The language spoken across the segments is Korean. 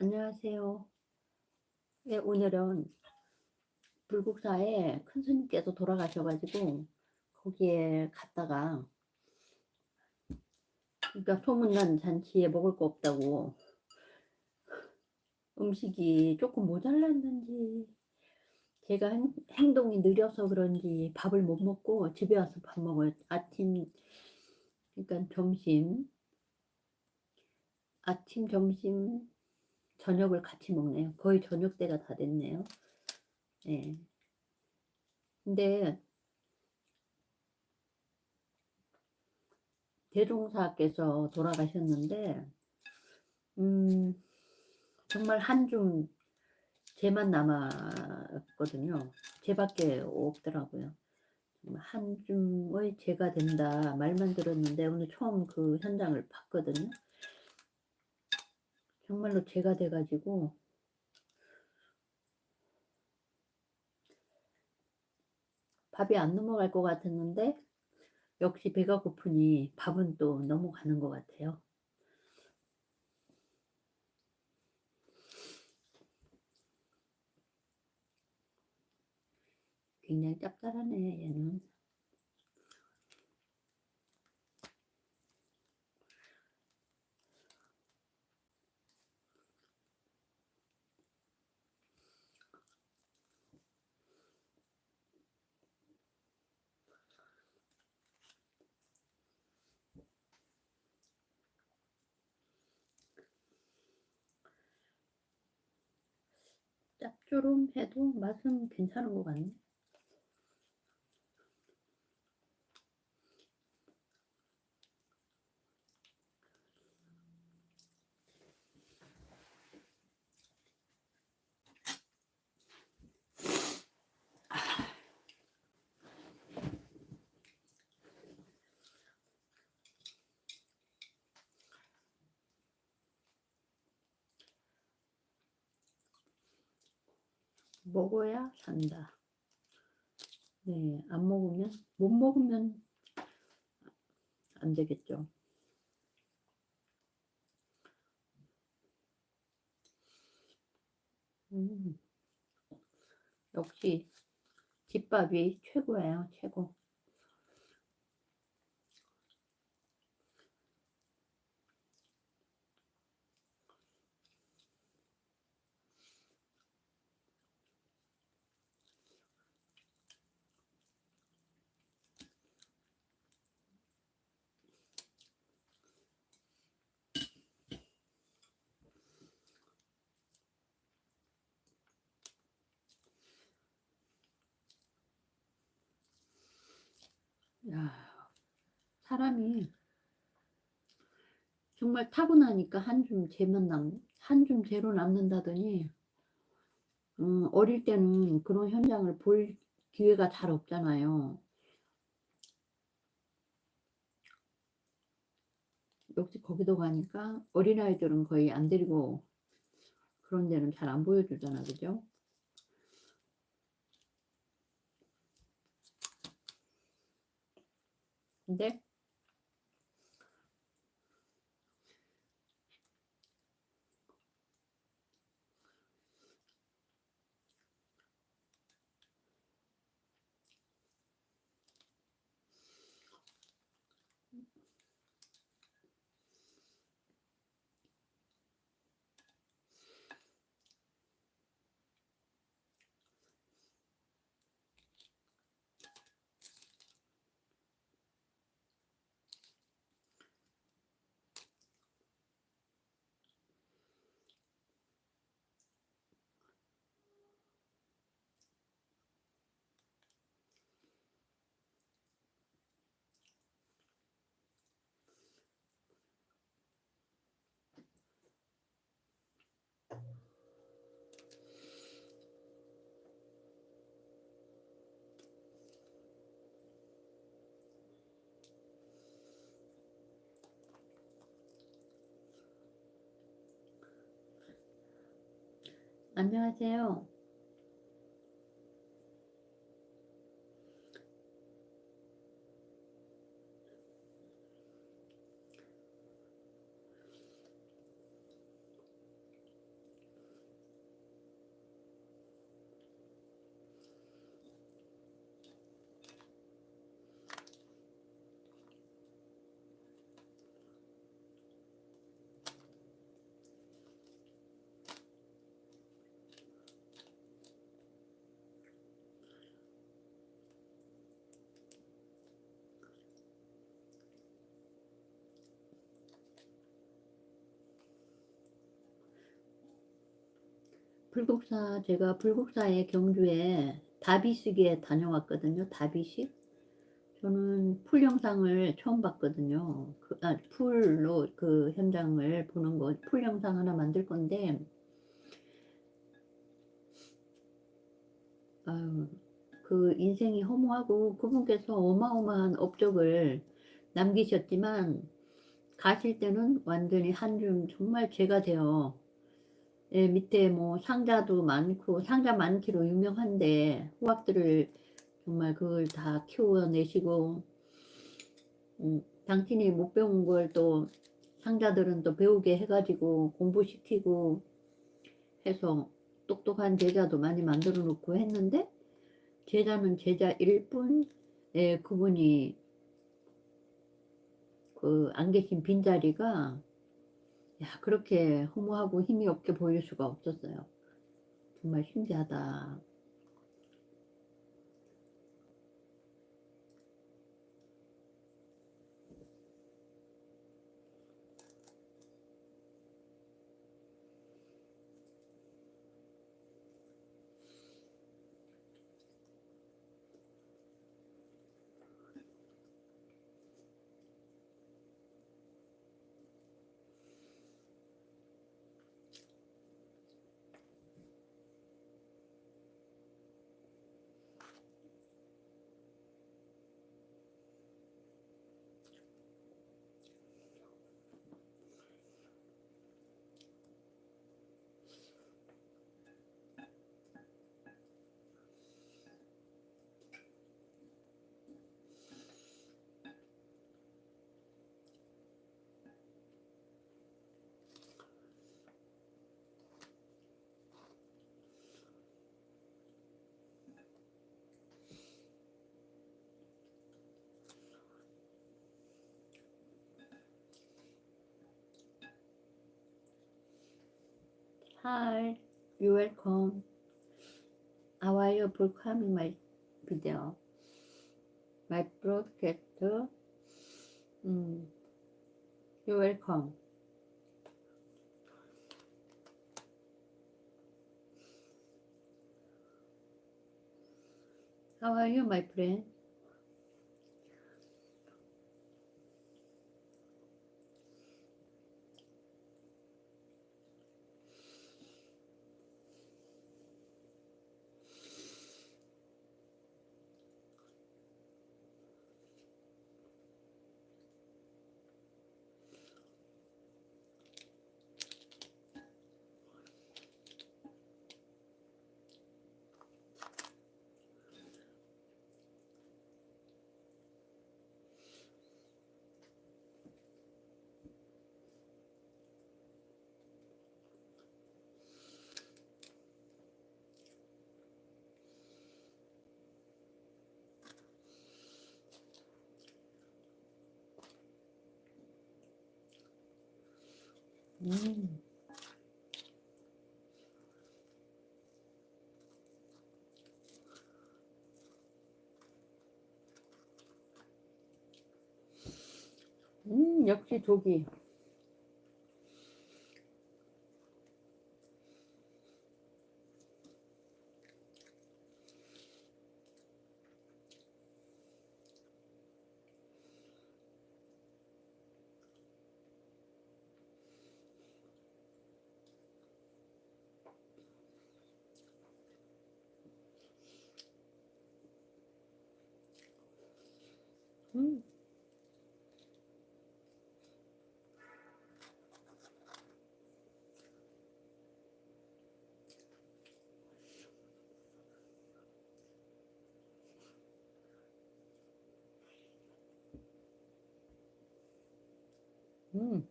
안녕하세요. 네, 오늘은 불국사에 큰 스님께서 돌아가셔가지고 거기에 갔다가 그러니까 소문난 잔치에 먹을 거 없다고 음식이 조금 모자랐는지 제가 행, 행동이 느려서 그런지 밥을 못 먹고 집에 와서 밥 먹어요. 아침 그러니까 점심 아침 점심 저녁을 같이 먹네요. 거의 저녁 때가 다 됐네요. 예. 근데 대종사께서 돌아가셨는데 음 정말 한줌 제만 남았거든요. 제밖에 없더라고요. 한 줌의 제가 된다 말만 들었는데 오늘 처음 그 현장을 봤거든요. 정말로 제가 돼가지고 밥이 안 넘어갈 것 같았는데 역시 배가 고프니 밥은 또 넘어가는 것 같아요. 굉장히 짭짤하네 얘는. 짭조름해도 맛은 괜찮은 것 같네. 먹어야 산다. 네, 안 먹으면, 못 먹으면 안 되겠죠. 음, 역시 집밥이 최고예요, 최고. 야, 사람이 정말 타고나니까 한 줌 재만 남, 한 줌 재로 남는다더니, 음, 어릴 때는 그런 현장을 볼 기회가 잘 없잖아요. 역시 거기도 가니까 어린아이들은 거의 안 데리고 그런 데는 잘 안 보여주잖아, 그죠? 근 안녕하세요. 불국사 제가 불국사의 경주에 다비식에 다녀왔거든요. 다비식. 저는 풀 영상을 처음 봤거든요. 그, 아, 풀로 그 현장을 보는 거, 풀 영상 하나 만들 건데, 아유, 그 인생이 허무하고 그분께서 어마어마한 업적을 남기셨지만, 가실 때는 완전히 한 줌 정말 죄가 돼요. 예, 밑에 뭐 상자도 많고 상자 많기로 유명한데 후학들을 정말 그걸 다 키워내시고 음, 당신이 못 배운 걸 또 상자들은 또 배우게 해가지고 공부시키고 해서 똑똑한 제자도 많이 만들어 놓고 했는데 제자는 제자일 뿐. 예, 그분이 그 안 계신 빈자리가 야, 그렇게 허무하고 힘이 없게 보일 수가 없었어요. 정말 신기하다. Hi, you welcome. How are you for coming my video? My broadcast. Mm. You welcome. How are you, my friend? 음. 음, 역시 조기. 음. 음.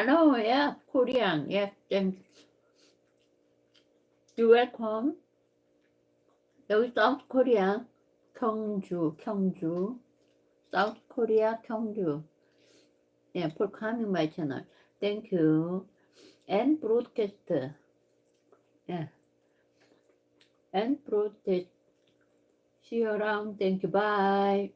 Hello, yeah, Korean, yeah, thanks. You welcome. 여기 South Korea, 경주, 경주. South Korea, 경주. Yeah, for coming my channel. Thank you. And broadcast. Yeah. And broadcast. See you around. Thank you. Bye.